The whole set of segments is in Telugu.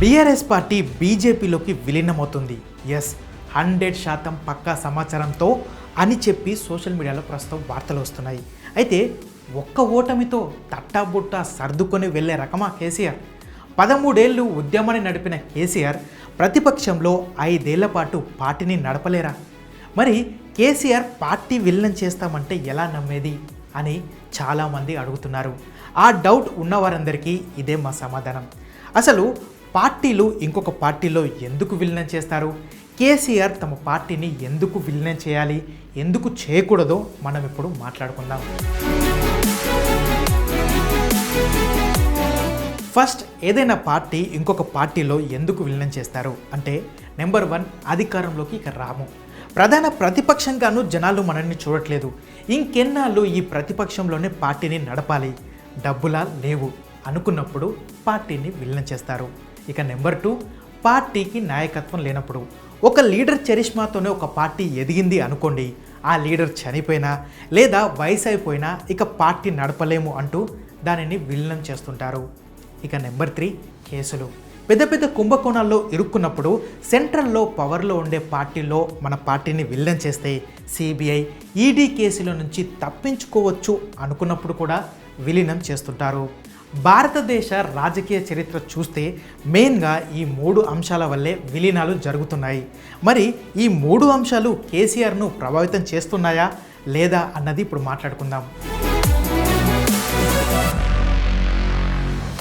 బీఆర్ఎస్ పార్టీ బీజేపీలోకి విలీనమవుతుంది. ఎస్ హండ్రెడ్ శాతం పక్కా సమాచారంతో అని చెప్పి సోషల్ మీడియాలో ప్రస్తుతం వార్తలు వస్తున్నాయి. అయితే ఒక్క ఓటమితో తట్టాబుట్ట సర్దుకొని వెళ్ళే రకమా కేసీఆర్? పదమూడేళ్ళు ఉద్యమాన్ని నడిపిన కేసీఆర్ ప్రతిపక్షంలో ఐదేళ్ళ పాటు పార్టీని నడపలేరా? మరి కేసీఆర్ పార్టీ విలీనం చేస్తామంటే ఎలా నమ్మేది? అని చాలామంది అడుగుతున్నారు. ఆ డౌట్ ఉన్నవారందరికీ ఇదే మా సమాధానం. అసలు పార్టీలు ఇంకొక పార్టీలో ఎందుకు విలీనం చేస్తారు? కేసీఆర్ తమ పార్టీని ఎందుకు విలీనం చేయాలి? ఎందుకు చేయకూడదో మనం ఇప్పుడు మాట్లాడుకుందాం. ఫస్ట్ ఏదైనా పార్టీ ఇంకొక పార్టీలో ఎందుకు విలీనం చేస్తారు? అంటే నెంబర్ వన్ అధికారంలోకి ఇక రాము. ప్రధాన ప్రతిపక్షంగాను జనాలు మనల్ని చూడట్లేదు. ఇంకెన్నాళ్ళు ఈ ప్రతిపక్షంలోనే పార్టీని నడపాలి? డబ్బులా లేవు అనుకున్నప్పుడు పార్టీని విలీనం చేస్తారు. ఇక నెంబర్ టూ పార్టీకి నాయకత్వం లేనప్పుడు ఒక లీడర్ చరిష్మాతోనే ఒక పార్టీ ఎదిగింది అనుకోండి. ఆ లీడర్ చనిపోయినా లేదా వయసు అయిపోయినా ఇక పార్టీ నడపలేము అంటూ దానిని విలీనం చేస్తుంటారు. ఇక నెంబర్ త్రీ కేసులు. పెద్ద పెద్ద కుంభకోణాల్లో ఇరుక్కున్నప్పుడు సెంట్రల్లో పవర్లో ఉండే పార్టీలో మన పార్టీని విలీనం చేస్తే సిబిఐ ఈడీ కేసుల నుంచి తప్పించుకోవచ్చు అనుకున్నప్పుడు కూడా విలీనం చేస్తుంటారు. భారతదేశ రాజకీయ చరిత్ర చూస్తే మెయిన్గా ఈ మూడు అంశాల వల్లే విలీనాలు జరుగుతున్నాయి. మరి ఈ మూడు అంశాలు కేసీఆర్ను ప్రభావితం చేస్తున్నాయా లేదా అన్నది ఇప్పుడు మాట్లాడుకుందాం.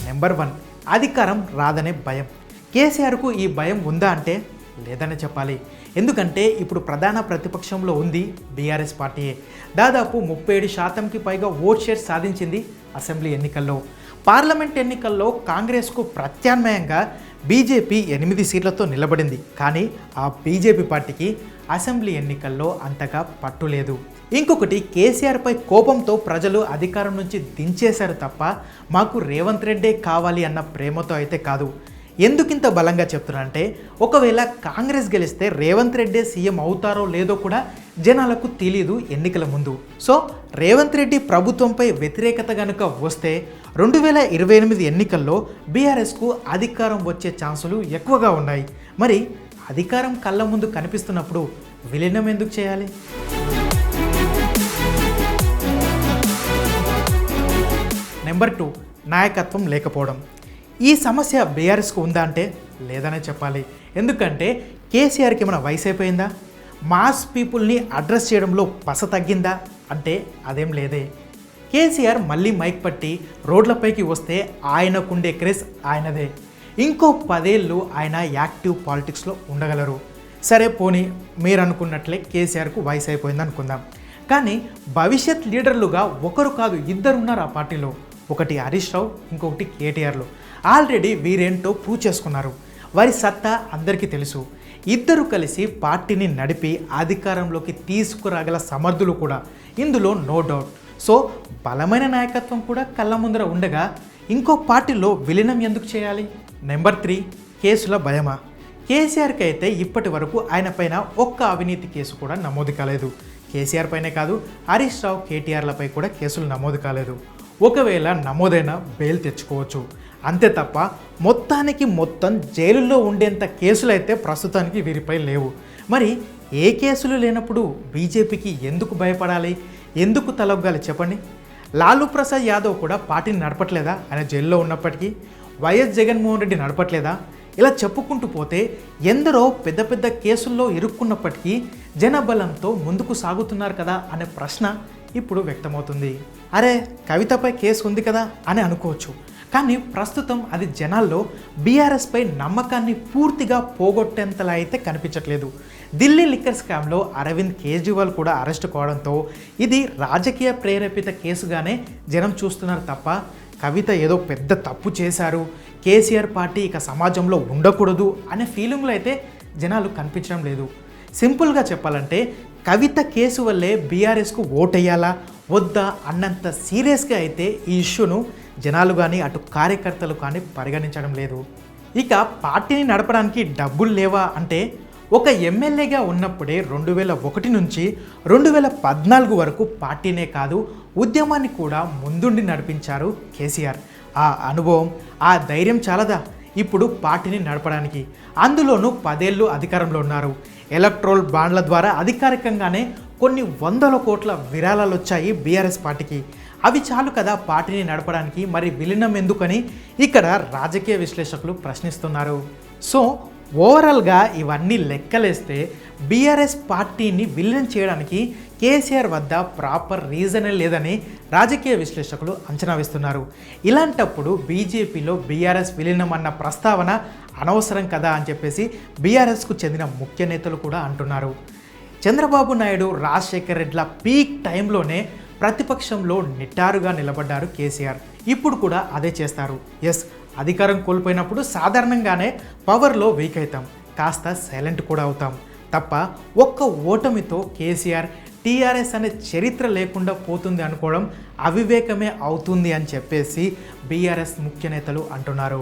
నెంబర్ వన్ అధికారం రాదనే భయం. కేసీఆర్కు ఈ భయం ఉందా అంటే లేదనే చెప్పాలి. ఎందుకంటే ఇప్పుడు ప్రధాన ప్రతిపక్షంలో ఉంది బీఆర్ఎస్ పార్టీయే. దాదాపు ముప్పై ఏడు శాతంకి పైగా ఓట్ షేర్ సాధించింది అసెంబ్లీ ఎన్నికల్లో. పార్లమెంట్ ఎన్నికల్లో కాంగ్రెస్కు ప్రత్యామ్నాయంగా బీజేపీ ఎనిమిది సీట్లతో నిలబడింది. కానీ ఆ బీజేపీ పార్టీకి అసెంబ్లీ ఎన్నికల్లో అంతగా పట్టు లేదు. ఇంకొకటి కేసీఆర్పై కోపంతో ప్రజలు అధికారం నుంచి దించేశారు తప్ప మాకు రేవంత్ రెడ్డే కావాలి అన్న ప్రేమతో అయితే కాదు. ఎందుకింత బలంగా చెప్తున్నానంటే ఒకవేళ కాంగ్రెస్ గెలిస్తే రేవంత్ రెడ్డి సీఎం అవుతారో లేదో కూడా జనాలకు తెలియదు ఎన్నికల ముందు. సో రేవంత్ రెడ్డి ప్రభుత్వంపై వ్యతిరేకత కనుక వస్తే రెండు వేల ఇరవై ఎనిమిది ఎన్నికల్లో బీఆర్ఎస్కు అధికారం వచ్చే ఛాన్సులు ఎక్కువగా ఉన్నాయి. మరి అధికారం కళ్ళ ముందు కనిపిస్తున్నప్పుడు విలీనం ఎందుకు చేయాలి? నెంబర్ టూ నాయకత్వం లేకపోవడం. ఈ సమస్య బీఆర్ఎస్కు ఉందా అంటే లేదనే చెప్పాలి. ఎందుకంటే కేసీఆర్కి ఏమైనా వయసు అయిపోయిందా? మాస్ పీపుల్ని అడ్రస్ చేయడంలో పస తగ్గిందా? అంటే అదేం లేదే. కేసీఆర్ మళ్ళీ మైక్ పట్టి రోడ్లపైకి వస్తే ఆయనకుండే క్రేజ్ ఆయనదే. ఇంకో పదేళ్ళు ఆయన యాక్టివ్ పాలిటిక్స్లో ఉండగలరు. సరే పోనీ మీరు అనుకున్నట్లే కేసీఆర్కు వయసు అయిపోయింది అనుకుందాం కానీ భవిష్యత్ లీడర్లుగా ఒకరు కాదు ఇద్దరు ఉన్నారు ఆ పార్టీలో. ఒకటి హరీష్ రావు ఇంకొకటి కేటీఆర్లు ఆల్రెడీ వీరేంటో ప్రూవ్ చేసుకున్నారు. వారి సత్తా అందరికీ తెలుసు. ఇద్దరు కలిసి పార్టీని నడిపి అధికారంలోకి తీసుకురాగల సమర్థులు కూడా. ఇందులో నో డౌట్ సో బలమైన నాయకత్వం కూడా కళ్ళ ముందర ఉండగా ఇంకో పార్టీలో విలీనం ఎందుకు చేయాలి? నెంబర్ త్రీ కేసుల భయమా? కేసీఆర్కి అయితే ఇప్పటి వరకు ఆయన పైన ఒక్క అవినీతి కేసు కూడా నమోదు కాలేదు. కేసీఆర్ పైనే కాదు హరీష్ రావు కేటీఆర్లపై కూడా కేసులు నమోదు కాలేదు. ఒకవేళ నమోదైన బెయిల్ తెచ్చుకోవచ్చు. అంతే తప్ప మొత్తానికి మొత్తం జైలులో ఉండేంత కేసులు అయితే ప్రస్తుతానికి వీరిపై లేవు. మరి ఏ కేసులు లేనప్పుడు బీజేపీకి ఎందుకు భయపడాలి? ఎందుకు తలొగ్గాలి చెప్పండి? లాలూ ప్రసాద్ యాదవ్ కూడా పార్టీని నడపట్లేదా? ఆయన జైల్లో ఉన్నప్పటికీ వైఎస్ జగన్మోహన్ రెడ్డి నడపట్లేదా? ఇలా చెప్పుకుంటూ పోతే ఎందరో పెద్ద పెద్ద కేసుల్లో ఇరుక్కున్నప్పటికీ జనబలంతో ముందుకు సాగుతున్నారు కదా అనే ప్రశ్న ఇప్పుడు వ్యక్తమవుతుంది. అరే కవితపై కేసు ఉంది కదా అని అనుకోవచ్చు. కానీ ప్రస్తుతం అది జనాల్లో బీఆర్ఎస్పై నమ్మకాన్ని పూర్తిగా పోగొట్టేంతలా అయితే కనిపించట్లేదు. ఢిల్లీ లిక్కర్ స్కామ్లో అరవింద్ కేజ్రీవాల్ కూడా అరెస్ట్ కావడంతో ఇది రాజకీయ ప్రేరేపిత కేసుగానే జనం చూస్తున్నారు తప్ప కవిత ఏదో పెద్ద తప్పు చేశారు. కేసీఆర్ పార్టీ ఇక సమాజంలో ఉండకూడదు అనే ఫీలింగ్లో అయితే జనాలు కనిపించడం లేదు. సింపుల్గా చెప్పాలంటే కవిత కేసు వల్లే బీఆర్ఎస్కు ఓటేయాలా? వద్దా? అన్నంత సీరియస్గా అయితే ఈ ఇష్యూను జనాలు కానీ అటు కార్యకర్తలు కానీ పరిగణించడం లేదు. ఇక పార్టీని నడపడానికి డబ్బులు లేవా అంటే ఒక ఎమ్మెల్యేగా ఉన్నప్పుడే రెండు వేల ఒకటి నుంచి రెండు వేల పద్నాలుగు వరకు పార్టీనే కాదు ఉద్యమాన్ని కూడా ముందుండి నడిపించారు కేసీఆర్. ఆ అనుభవం ఆ ధైర్యం చాలదా? ఇప్పుడు పార్టీని నడపడానికి. అందులోనూ పదేళ్ళు అధికారంలో ఉన్నారు. ఎలక్ట్రోల్ బాండ్ల ద్వారా అధికారికంగానే కొన్ని వందల కోట్ల విరాళాలు వచ్చాయి బీఆర్ఎస్ పార్టీకి. అవి చాలు కదా పార్టీని నడపడానికి మరి విలీనం ఎందుకని ఇక్కడ రాజకీయ విశ్లేషకులు ప్రశ్నిస్తున్నారు. సో ఓవరాల్గా ఇవన్నీ లెక్కలేస్తే బీఆర్ఎస్ పార్టీని విలీనం చేయడానికి కేసీఆర్ వద్ద ప్రాపర్ రీజనే లేదని రాజకీయ విశ్లేషకులు అంచనా వేస్తున్నారు. ఇలాంటప్పుడు బీజేపీలో బీఆర్ఎస్ విలీనం అన్న ప్రస్తావన అనవసరం కదా అని చెప్పేసి బీఆర్ఎస్కు చెందిన ముఖ్య నేతలు కూడా అంటున్నారు. చంద్రబాబు నాయుడు రాజశేఖర్ రెడ్ల పీక్ టైంలోనే ప్రతిపక్షంలో నిట్టారుగా నిలబడ్డారు కేసీఆర్. ఇప్పుడు కూడా అదే చేస్తారు. ఎస్ అధికారం కోల్పోయినప్పుడు సాధారణంగానే పవర్లో వీక్ అవుతాం. కాస్త సైలెంట్ కూడా అవుతాం. తప్ప ఒక్క ఓటమితో కేసీఆర్ టీఆర్ఎస్ అనే చరిత్ర లేకుండా పోతుంది అనుకోవడం అవివేకమే అవుతుంది అని చెప్పేసి బీఆర్ఎస్ ముఖ్య నేతలు అంటున్నారు.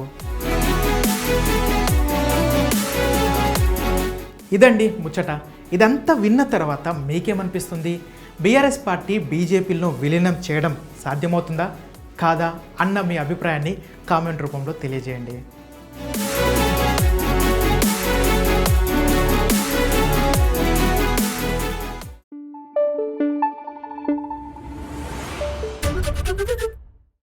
ఇదండి ముచ్చట. ఇదంతా విన్న తర్వాత మీకేమనిపిస్తుంది? బీఆర్ఎస్ పార్టీ బీజేపీలను విలీనం చేయడం సాధ్యమవుతుందా? కాదా అన్న మీ అభిప్రాయాన్ని కామెంట్ రూపంలో తెలియజేయండి.